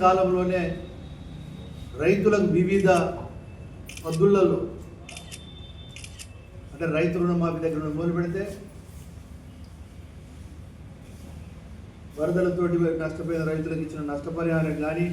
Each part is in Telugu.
కాలంలోనే రైతులకు వివిధ పద్ధులలో అంటే రైతు రుణమాఫీ దగ్గర నుండి మొదలు పెడితే వరదలతోటి నష్టపోయిన రైతులకు ఇచ్చిన నష్టపరిహారం కానీ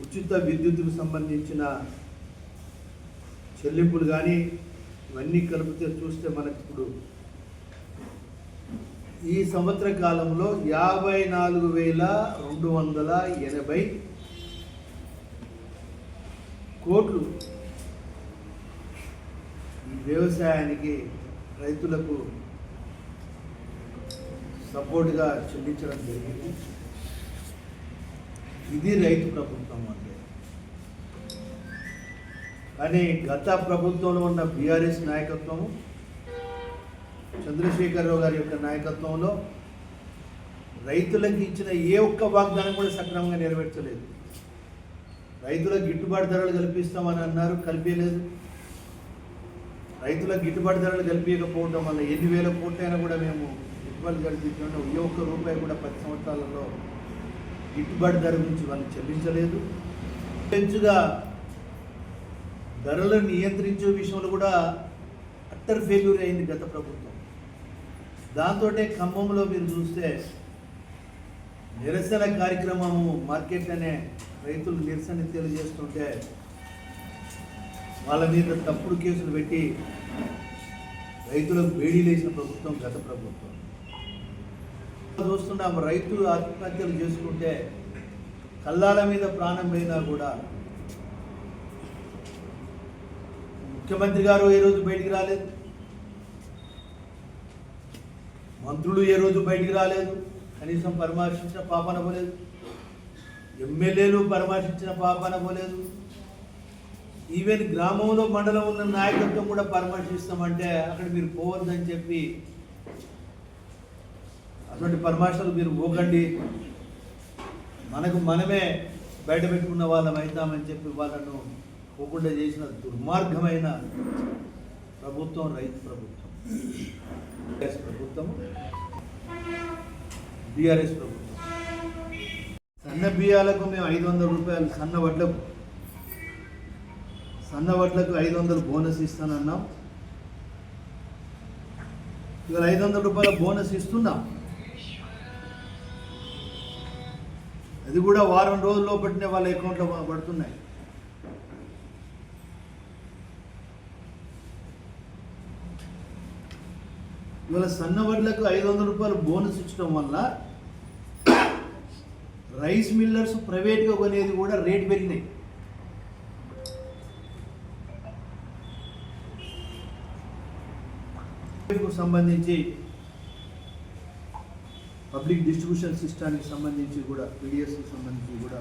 ఉచిత విద్యుత్తుకు సంబంధించిన చెల్లింపులు కానీ ఇవన్నీ కలిపితే చూస్తే మనకి ఇప్పుడు ఈ సంవత్సర కాలంలో యాభై నాలుగు వేల రెండు వందల ఎనభై కోట్లు ఈ వ్యవసాయానికి రైతులకు సపోర్ట్గా చెల్లించడం జరిగింది. ఇది రైతు ప్రభుత్వం అంటే. కానీ గత ప్రభుత్వంలో ఉన్న బీఆర్ఎస్ నాయకత్వము చంద్రశేఖరరావు గారి యొక్క నాయకత్వంలో రైతులకు ఇచ్చిన ఏ ఒక్క వాగ్దానం కూడా సక్రమంగా నెరవేర్చలేదు. రైతులకు గిట్టుబాటు ధరలు కల్పిస్తామని అన్నారు కల్పించలేదు రైతులకు గిట్టుబాటు ధరలు కల్పించకపోవడం వల్ల ఎన్ని వేల కోట్లైనా కూడా మేము గిట్టుబాటు కల్పించడం ఏ ఒక్క రూపాయి కూడా పది సంవత్సరాలలో గిట్టుబాటు ధర గురించి వాళ్ళు చెల్లించలేదు. పెంచుగా ధరలను నియంత్రించే విషయంలో కూడా అట్టర్ ఫెయిల్యూర్ అయింది గత ప్రభుత్వం. దాంతో ఖమ్మంలో మీరు చూస్తే నిరసన కార్యక్రమము మార్కెట్ అనే రైతులు నిరసన తెలియజేస్తుంటే వాళ్ళ మీద తప్పుడు కేసులు పెట్టి రైతులకు వేడిలేసిన ప్రభుత్వం గత ప్రభుత్వం. చూస్తున్నాం రైతులు ఆత్మహత్యలు చేసుకుంటే కల్లాల మీద ప్రాణం పోయినా కూడా ముఖ్యమంత్రి గారు ఏ రోజు బయటికి రాలేదు? మంత్రులు ఏ రోజు బయటికి రాలేదు. కనీసం పరామర్శించిన పాపన పోలేదు ఎమ్మెల్యేలు పరామర్శించిన పాపన పోలేదు ఈవెన్ గ్రామంలో మండలం ఉన్న నాయకత్వం కూడా పరామర్శిస్తామంటే అక్కడ మీరు పోవద్దని చెప్పి అటువంటి పరామర్శలు మీరు పోకండి మనకు మనమే బయట పెట్టుకున్న వాళ్ళం అవుతామని చెప్పి వాళ్ళను పోకుండా చేసిన దుర్మార్గమైన ప్రభుత్వం రైతు ప్రభుత్వం. ప్రభుత్వం బీఆర్ఎస్ ప్రభుత్వం. సన్న బియ్యాలకు మేము ఐదు వందల రూపాయలు సన్న వడ్లకు సన్న వడ్లకు ఐదు వందలు బోనస్ ఇస్తానన్నాం. ఇవాళ ఐదు వందల రూపాయల బోనస్ ఇస్తున్నాం. అది కూడా వారం రోజుల్లో పట్టిన వాళ్ళ అకౌంట్లో పడుతున్నాయి. ఇవాళ సన్న వడ్లకు ఐదు వందల రూపాయలు బోనస్ ఇచ్చడం వల్ల రైస్ మిల్లర్స్ ప్రైవేట్గా కొనేది కూడా రేట్ పెరిగినాయి. సంబంధించి పబ్లిక్ డిస్ట్రిబ్యూషన్ సిస్టానికి సంబంధించి కూడా పీడిఎస్కి సంబంధించి కూడా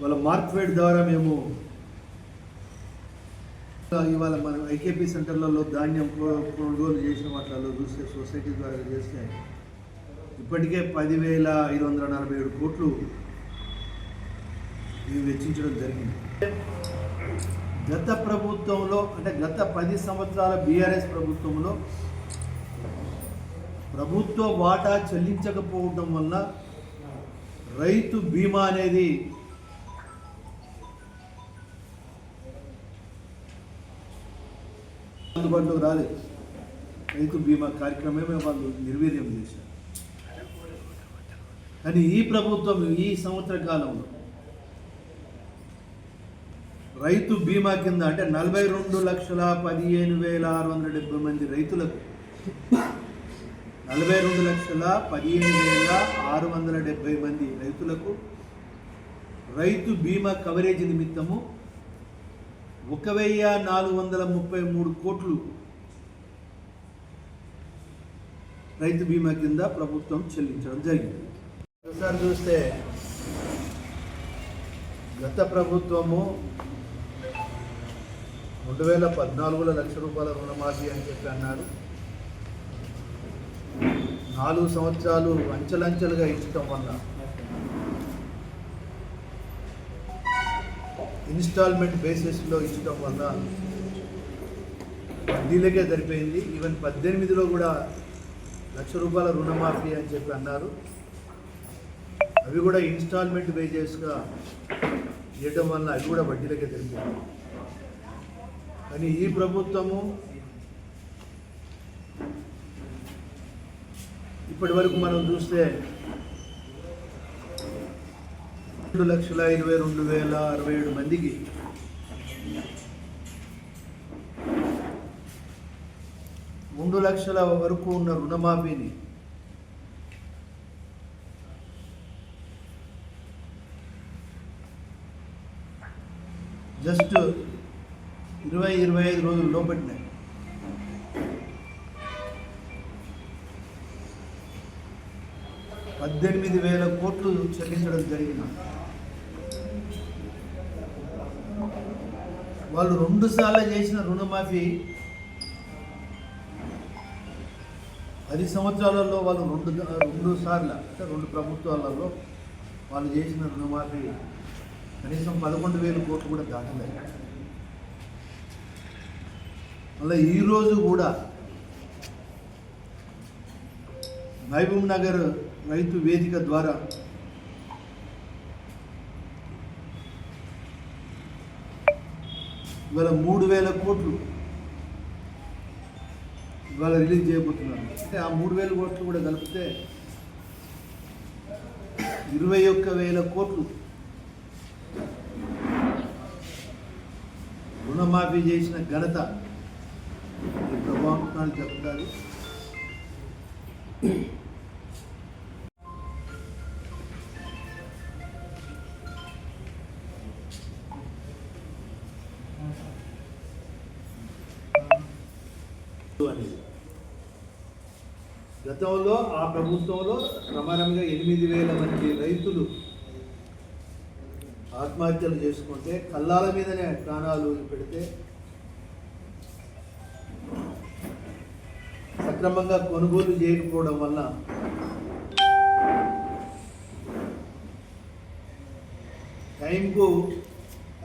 వాళ్ళ మార్క్ఫెడ్ ద్వారా మేము ఇవాళ మనం ఐకేపీ సెంటర్లలో ధాన్యం కొనుగోలు చేసిన వాటిలో చూస్తే సొసైటీ ద్వారా చేస్తే ఇప్పటికే పదివేల ఐదు వందల నలభై ఏడు కోట్లు ఇవి వెచ్చించడం జరిగింది. గత ప్రభుత్వంలో అంటే గత పది సంవత్సరాల బీఆర్ఎస్ ప్రభుత్వంలో ప్రభుత్వ వాటా చెల్లించకపోవడం వల్ల రైతు బీమా అనేది అందుబాటులోకి రాలేదు రైతు బీమా కార్యక్రమమే వాళ్ళు నిర్వీర్యం చేశారు. కానీ ఈ ప్రభుత్వం ఈ సంవత్సర కాలంలో రైతు బీమా కింద అంటే నలభై రెండు లక్షల పదిహేను వేల ఆరు వందల డెబ్బై మంది రైతులకు నలభై రెండు లక్షల పదిహేను వేల ఆరు వందల డెబ్బై మంది రైతులకు రైతు బీమా కవరేజ్ నిమిత్తము ఒక వెయ్యి నాలుగు వందల ముప్పై మూడు కోట్లు రైతు బీమా కింద ప్రభుత్వం చెల్లించడం జరిగింది. ఒకసారి చూస్తే గత ప్రభుత్వము రెండు వేల పద్నాలుగులో లక్ష రూపాయల రుణమాఫీ అని చెప్పి అన్నారు. నాలుగు సంవత్సరాలు అంచెలంచెలుగా ఇచ్చటం వల్ల ఇన్స్టాల్మెంట్ బేసిస్లో ఇచ్చడం వల్ల వడ్డీలకే సరిపోయింది. ఈవెన్ పద్దెనిమిదిలో కూడా లక్ష రూపాయల రుణమాఫీ అని చెప్పి అన్నారు. అవి కూడా ఇన్స్టాల్మెంట్ బేజెస్గా ఇవ్వడం వల్ల అవి కూడా వడ్డీలకే తెలిపారు కానీ ఈ ప్రభుత్వము ఇప్పటి వరకు మనం చూస్తే రెండు లక్షల ఇరవై రెండు వేల అరవై ఏడు మందికి మూడు లక్షల వరకు ఉన్న రుణమాఫీని జస్ట్ ఇరవై ఇరవై ఐదు రోజులు లోపట్టినాయి పద్దెనిమిది వేల కోట్లు చెల్లించడం జరిగింది. వాళ్ళు రెండు సార్లు చేసిన రుణమాఫీ పది సంవత్సరాలలో వాళ్ళు రెండు రెండు సార్లు అంటే రెండు ప్రభుత్వాలలో వాళ్ళు చేసిన రుణమాఫీ కనీసం పదకొండు వేల కోట్లు కూడా దాటలేదు. మళ్ళీ ఈరోజు కూడా మహబూబ్ నగర్ రైతు వేదిక ద్వారా ఇవాళ మూడు వేల కోట్లు ఇవాళ రిలీజ్ చేయబోతున్నారు. అంటే ఆ మూడు వేల కోట్లు కూడా కలిపితే ఇరవై ఒక్క వేల కోట్లు రుణమాఫీ చేసిన ఘనత ఈ ప్రభుత్వాలు చెప్తారు అనేది. గతంలో ఆ ప్రభుత్వంలో ప్రమాణంగా ఎనిమిది వేల మంది రైతులు ఆత్మహత్యలు చేసుకుంటే కళ్ళాల మీదనే ప్రాణాలు పెడితే సక్రమంగా కొనుగోలు చేయకపోవడం వల్ల టైంకు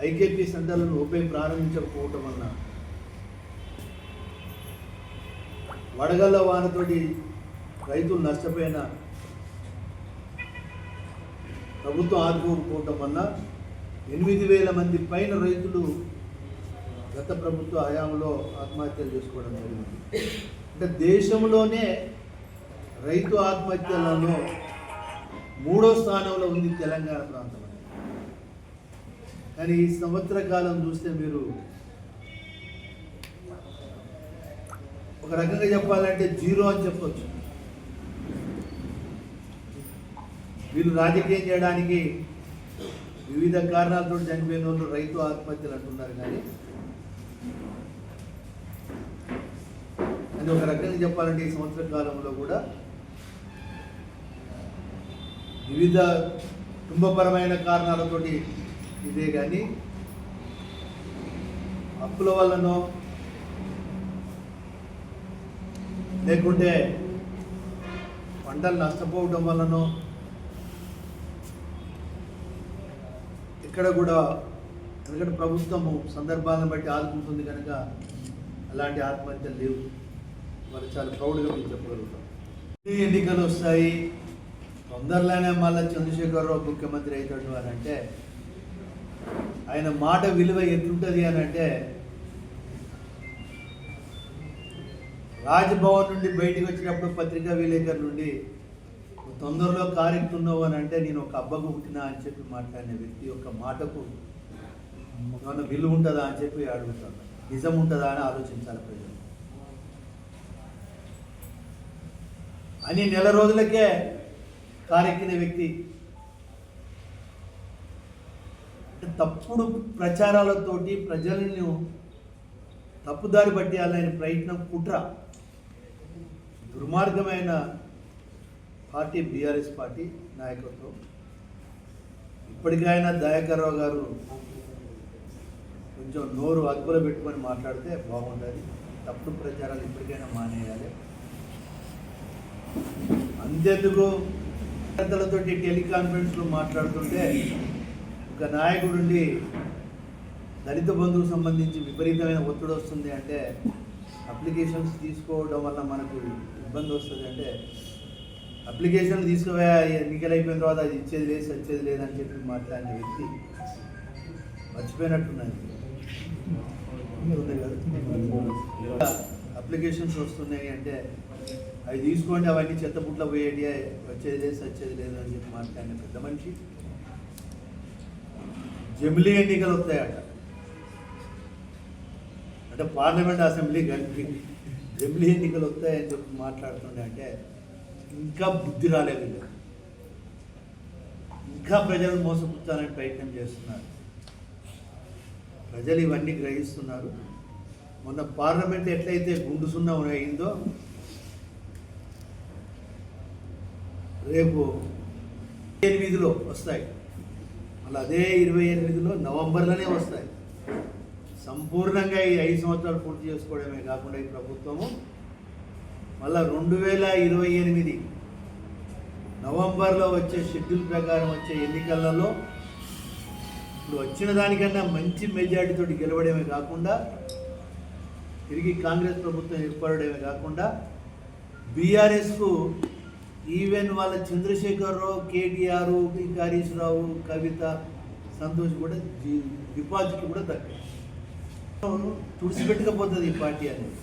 ఐకేపీ సెంటర్లను ఓపెన్ ప్రారంభించకపోవటం వల్ల వడగళ్ళ వానతోటి రైతులు నష్టపోయిన ప్రభుత్వం ఆదుకోకపోవటం వల్ల ఎనిమిది వేల మంది పైన రైతులు గత ప్రభుత్వ హయాంలో ఆత్మహత్యలు చేసుకోవడం జరిగింది. అంటే దేశంలోనే రైతు ఆత్మహత్యలలో మూడో స్థానంలో ఉంది తెలంగాణ ప్రాంతం. కానీ ఈ సంవత్సర కాలం చూస్తే మీరు ఒక రకంగా చెప్పాలంటే జీరో అని చెప్పవచ్చు వీళ్ళు రాజకీయం చేయడానికి వివిధ కారణాలతో చనిపోయిన వాళ్ళు రైతు ఆత్మహత్యలు అంటున్నారు కానీ అది ఒక రకంగా చెప్పాలంటే ఈ సంవత్సర కాలంలో కూడా వివిధ కుటుంబపరమైన కారణాలతోటి ఇదే కానీ అప్పుల వల్లనో లేకుంటే పంటలు నష్టపోవడం వలనో ఇక్కడ కూడా ఎందుకంటే ప్రభుత్వము సందర్భాలను బట్టి ఆదుకుంటుంది కనుక అలాంటి ఆత్మహత్యలు లేవు. మరి చాలా ప్రౌడ్గా మేము చెప్పగలుగుతాం ఎన్నికలు వస్తాయి. తొందరలోనే మళ్ళీ చంద్రశేఖరరావు ముఖ్యమంత్రి అవుతాడు అని అంటే ఆయన మాట విలువ ఎట్లుంటుంది అని అంటే రాజ్భవన్ నుండి బయటికి వచ్చినప్పుడు పత్రికా విలేకరు నుండి తొందరలో కారెక్కుతున్నావు అని అంటే నేను ఒక అబ్బకు పుట్టినా అని చెప్పి మాట్లాడిన వ్యక్తి యొక్క మాటకు ఏమన్నా విలువ ఉంటుందా అని చెప్పి అడుగుతాను నిజం ఉంటుందా అని ఆలోచించాలి ప్రజలు. అని నెల రోజులకే కారెక్కిన వ్యక్తి అంటే తప్పుడు ప్రచారాలతోటి ప్రజలను తప్పుదారి పట్టేయాలనే ప్రయత్నం కుట్ర. దుర్మార్గమైన పార్టీ బీఆర్ఎస్ పార్టీ నాయకత్వం. ఇప్పటికైనా దయాకర్రావు గారు కొంచెం నోరు అదుపులో పెట్టుకొని మాట్లాడితే బాగుంటుంది తప్పుడు ప్రచారాలు ఇప్పటికైనా మానేయాలి. అంతేందుకు? పెద్దలతోటి టెలికాన్ఫరెన్స్లో మాట్లాడుతుంటే ఒక నాయకుడుండి దళిత బంధువుకు సంబంధించి విపరీతమైన ఒత్తిడి వస్తుంది అంటే అప్లికేషన్స్ తీసుకోవడం వల్ల మనకు ఇబ్బంది వస్తుంది అంటే అప్లికేషన్ తీసుకుపోయా ఎన్నికలు అయిపోయిన తర్వాత అది ఇచ్చేది లేదు వచ్చేది లేదని చెప్పి మాట్లాడిన వ్యక్తి మర్చిపోయినట్టున్నది అప్లికేషన్స్ వస్తున్నాయి అంటే అవి తీసుకోండి అవన్నీ చెత్తపుట్ల పోయేటి వచ్చేది లేదు వచ్చేది లేదు అని చెప్పి మాట్లాడిన పెద్ద మనిషి. జమిలీ ఎన్నికలు వస్తాయట. అంటే పార్లమెంట్ అసెంబ్లీ కలిపి జమిలీ ఎన్నికలు వస్తాయని చెప్పి మాట్లాడుతుండే అంటే ఇంకా బుద్ధి రాలేదు ఇంకా. ప్రజలను మోసపుచ్చాలని ప్రయత్నం చేస్తున్నారు. ప్రజలు ఇవన్నీ గ్రహిస్తున్నారు. మొన్న పార్లమెంట్ ఎట్లయితే గుండు సున్నం అయిందో రేపు ఎనిమిదిలో వస్తాయి. మళ్ళీ అదే ఇరవై ఎనిమిదిలో నవంబర్లోనే వస్తాయి. సంపూర్ణంగా ఈ ఐదు సంవత్సరాలు పూర్తి చేసుకోవడమే కాకుండా ఈ ప్రభుత్వము మళ్ళా రెండు వేల ఇరవై ఎనిమిది నవంబర్లో వచ్చే షెడ్యూల్ ప్రకారం వచ్చే ఎన్నికలలో ఇప్పుడు వచ్చిన దానికన్నా మంచి మెజార్టీతో గెలవడమే కాకుండా తిరిగి కాంగ్రెస్ ప్రభుత్వం ఏర్పడమే కాకుండా బీఆర్ఎస్కు ఈవెన్ వాళ్ళ చంద్రశేఖరరావు కేటీఆర్ పి హరీష్ రావు కవిత సంతోష్ కూడా డిపాజిట్ కూడా తగ్గాయి తుడిచిపెట్టకపోతుంది ఈ పార్టీ అనేది.